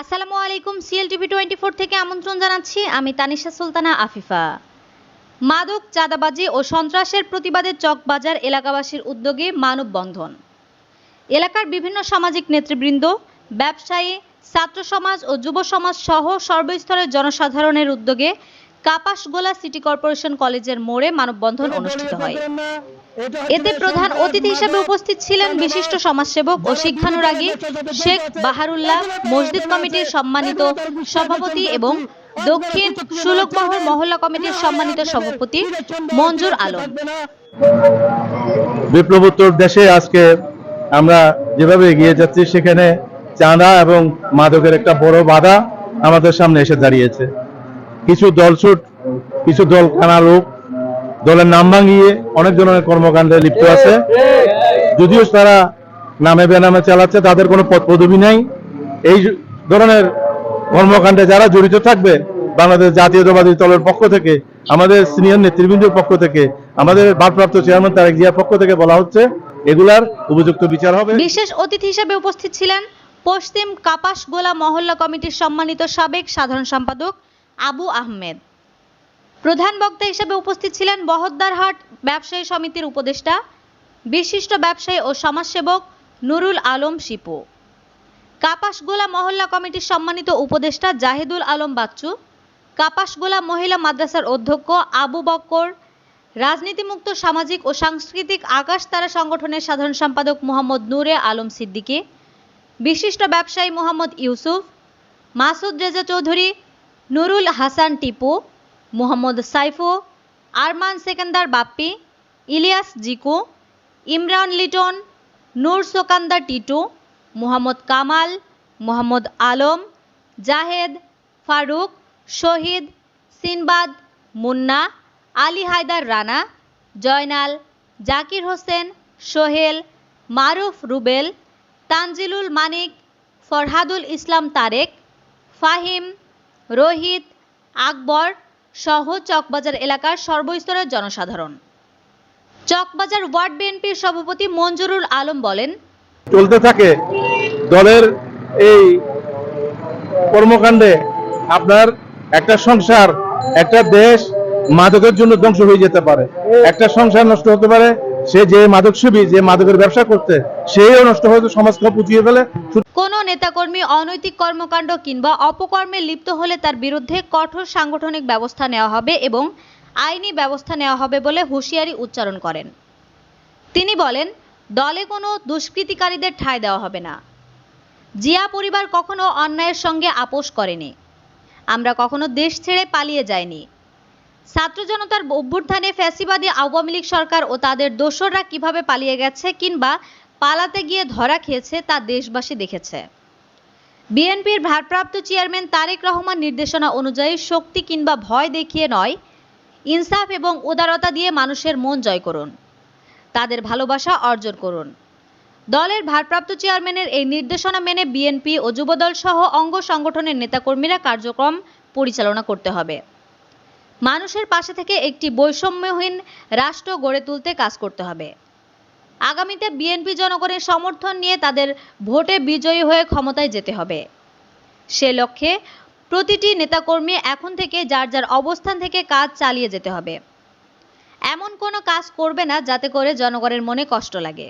আসসালামু আলাইকুম CL TV twenty four থেকে আমন্ত্রণ জানাচ্ছি আমি তানিশা সুলতানা আফিফা। মাদক চাঁদাবাজি ও সন্ত্রাসের প্রতিবাদে চকবাজার এলাকাবাসীর উদ্যোগে মানববন্ধন। এলাকার বিভিন্ন সামাজিক নেতৃবৃন্দ ব্যবসায়ী ছাত্র সমাজ ও যুব সমাজ সহ সর্বস্তরের জনসাধারণের উদ্যোগে কাপাসগোলা সিটি কর্পোরেশন কলেজের মোড়ে মানববন্ধন অনুষ্ঠিত হয়। এতে প্রধান অতিথি হিসেবে উপস্থিত ছিলেন বিশিষ্ট সমাজসেবক ও শিক্ষানুরাগী শেখ বাহারুল্লাহ মসজিদ কমিটির সম্মানিত সভাপতি এবং দক্ষিণ সুলকবহর মহল্লা কমিটির সম্মানিত সভাপতি মঞ্জুর আলম। বিপ্লবোত্তর দেশে আজকে আমরা যেভাবে এগিয়ে যাচ্ছি সেখানে চাঁদা এবং মাদকের একটা বড় বাধা আমাদের সামনে এসে দাঁড়িয়েছে। কিছু দলছুট কিছু দল খানা লোক দলের নাম ভাঙিয়ে অনেক ধরনের কর্মকাণ্ডে লিপ্ত আছে। যদিও তারা নামে বেনামে চালাচ্ছে তাদের কোনো পদ পদবি নাই। এই ধরনের কর্মকাণ্ডে যারা জড়িত থাকবে বাংলাদেশ জাতীয়তাবাদী দলের পক্ষ থেকে আমাদের সিনিয়র নেতৃবৃন্দের পক্ষ থেকে আমাদের ভারপ্রাপ্ত চেয়ারম্যান তারেক জিয়ার পক্ষ থেকে বলা হচ্ছে এগুলার উপযুক্ত বিচার হবে। বিশেষ অতিথি হিসেবে উপস্থিত ছিলেন পশ্চিম কাপাসগোলা মহল্লা কমিটির সম্মানিত সাবেক সাধারণ সম্পাদক আবু আহমেদ। প্রধান বক্তা হিসেবে উপস্থিত ছিলেন বহদ্দারহাট ব্যবসায়ী সমিতির উপদেষ্টা, বিশিষ্ট ব্যবসায়ী ও সমাজসেবক নুরুল আলম শিপু, কাপাসগোলা মহল্লা কমিটির সম্মানিত উপদেষ্টা জাহিদুল আলম বাচ্চু, কাপাসগোলা মহিলা মাদ্রাসার অধ্যক্ষ আবু বক্কর, রাজনীতিমুক্ত সামাজিক ও সাংস্কৃতিক আকাশ তারা সংগঠনের সাধারণ সম্পাদক মোহাম্মদ নূরে আলম সিদ্দিকী, বিশিষ্ট ব্যবসায়ী মোহাম্মদ ইউসুফ, মাসুদ রেজা চৌধুরী, নুরুল হাসান টিপু মোহাম্মদ সাইফু, আরমান সেকেন্দার বাপ্পি, ইলিয়াস জিকু, ইমরান লিটন, নূর সোকান্দার টিটু, মোহাম্মদ কামাল, মোহাম্মদ আলম, জাহেদ, ফারুক, শহীদ, সিনবাদ, মুন্না, আলী হায়দার রানা, জয়নাল, জাকির হোসেন, সোহেল, মারুফ রুবেল, তানজিলুল মানিক, ফরহাদুল ইসলাম তারেক, ফাহিম, রোহিত, আকবর সহ চকবাজার এলাকার সর্বস্তরের জনসাধারণ। চকবাজার ওয়ার্ড বিএনপির সভাপতি মঞ্জুরুল আলম বলেন, চলতে থাকে দলের এই কর্মকাণ্ডে আপনার একটা সংসার, একটা দেশ মাদকের জন্য ধ্বংস হয়ে যেতে পারে। একটা সংসার নষ্ট হতে পারে সে যে মাদক সেবী, যে মাদকের ব্যবসা করতে সেও নষ্ট হয়তো সমাজকে পুচিয়ে ফেলে। কোনো নেতাকর্মী অনৈতিক কর্মকাণ্ড কিংবা অপকর্মে লিপ্ত হলে তার বিরুদ্ধে কঠোর সাংগঠনিক ব্যবস্থা নেওয়া হবে এবং আইনি ব্যবস্থা নেওয়া হবে বলে হুঁশিয়ারি উচ্চারণ করেন। তিনি বলেন, দলে কোনো দুষ্কৃতিকারীদের ঠাঁই দেওয়া হবে না। জিয়া পরিবার কখনো অন্যায়ের সঙ্গে আপোষ করেনি। আমরা কখনো দেশ ছেড়ে পালিয়ে যাইনি। ছাত্র জনতার অভ্যুত্থানে ফ্যাসিবাদী আওয়ামী লীগ সরকার ও তাদের দোসররা কীভাবে পালিয়ে গেছে কিংবা পালাতে গিয়ে ধরা খেয়েছে তা দেশবাসী দেখেছে। বিএনপির ভারপ্রাপ্ত চেয়ারম্যান তারেক রহমান নির্দেশনা অনুযায়ী শক্তি কিংবা ভয় দেখিয়ে নয়, ইনসাফ এবং উদারতা দিয়ে মানুষের মন জয় করুন, তাদের ভালোবাসা অর্জন করুন। দলের ভারপ্রাপ্ত চেয়ারম্যানের এই নির্দেশনা মেনে বিএনপি ও যুবদল সহ অঙ্গ সংগঠনের নেতাকর্মীরা কার্যক্রম পরিচালনা করতে হবে। মানুষের পাশে থেকে একটি বৈষম্যহীন রাষ্ট্র গড়ে তুলতে কাজ করতে হবে। আগামীতে বিএনপি জনগণের সমর্থন নিয়ে তাদের ভোটে বিজয়ী হয়ে ক্ষমতায় যেতে হবে। সে লক্ষ্যে প্রতিটি নেতাকর্মী এখন থেকে যার যার অবস্থান থেকে কাজ চালিয়ে যেতে হবে। এমন কোনো কাজ করবে না যাতে করে জনগণের মনে কষ্ট লাগে।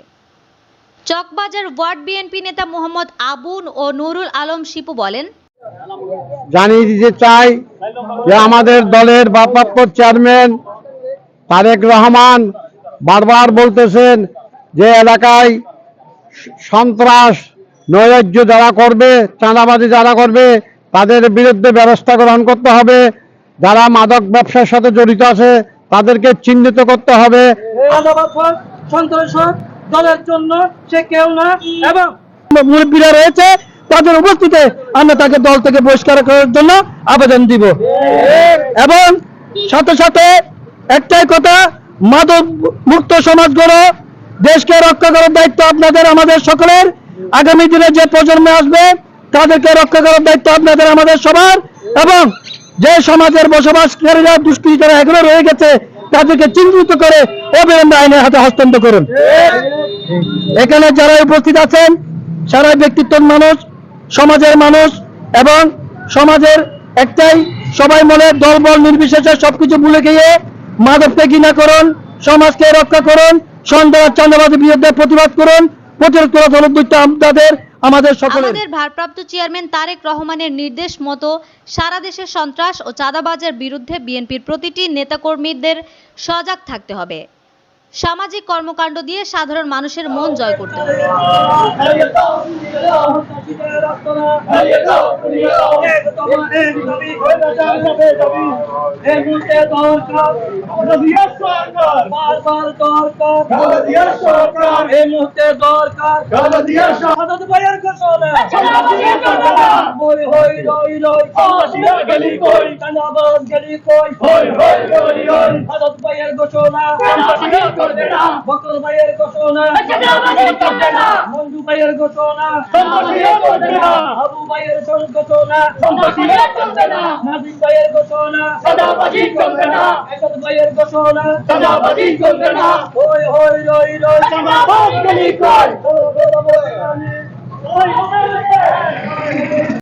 চকবাজার ওয়ার্ড বিএনপি নেতা মোহাম্মদ আবুন ও নুরুল আলম শিপু বলেন জানিয়ে দিতে চাই যে আমাদের দলের ভারপ্রাপ্ত চেয়ারম্যান তারেক রহমান বারবার বলতেছেন যে এলাকায় সন্ত্রাস নৈরাজ্য যারা করবে চাঁদাবাজি যারা করবে তাদের বিরুদ্ধে ব্যবস্থা গ্রহণ করতে হবে। যারা মাদক ব্যবসার সাথে জড়িত আছে তাদেরকে চিহ্নিত করতে হবে। সন্ত্রাসক দলের জন্য সে কেউ না এবং মুরব্বীরা রয়েছে তাদের উপস্থিতিতে আমরা তাকে দল থেকে বহিষ্কার করার জন্য আবেদন দিব। এবং সাথে সাথে একটাই কথা, মাদক মুক্ত সমাজ গড়ো দেশকে রক্ষা করার দায়িত্ব আপনাদের, আমাদের সকলের। আগামী দিনে যে প্রজন্মে আসবে, তাদেরকে রক্ষা করার দায়িত্ব আপনাদের, আমাদের সবার। এবং যে সমাজের বসবাসকারীরা দুষ্কৃতীরা এগুলো রয়ে গেছে, তাদেরকে চিহ্নিত করে অবিলম্বে আইনের হাতে হস্তান্তর করুন। এখানে যারা উপস্থিত আছেন সারা ব্যক্তিত্বের মানুষ সমাজের মানুষ এবং সমাজের একটাই সবাই মনে দলবল নির্বিশেষে সবকিছু ভুলে গিয়ে মাদককে ঘৃণা করুন, সমাজকে রক্ষা করুন, সন্দেহ চান্দাবাদের বিরুদ্ধে প্রতিবাদ করুন, প্রতিরোধ করা ভারপ্রাপ্ত চেয়ারম্যান তারেক রহমানের নির্দেশ মতো সন্ত্রাস ও চাঁদাবাজের বিরুদ্ধে বিএনপির প্রতিটি নেতাকর্মীদের সজাগ থাকতে হবে। সামাজিক কর্মকাণ্ড দিয়ে সাধারণ মানুষের মন জয় করতে হবে। দরকার আজাদ ভাইয়ের ঘোষণা চলবে না হাবু ভাইয়ের ঘোষণা সন্ত্রাসীরা চলবে না নাজিম ভাইয়ের ঘোষণা সাদাবাজি চলবে না এসদ ভাইয়ের ঘোষণা সাদাবাজি চলবে না ওই হই রই রই জামাত গলি কর ওই হবে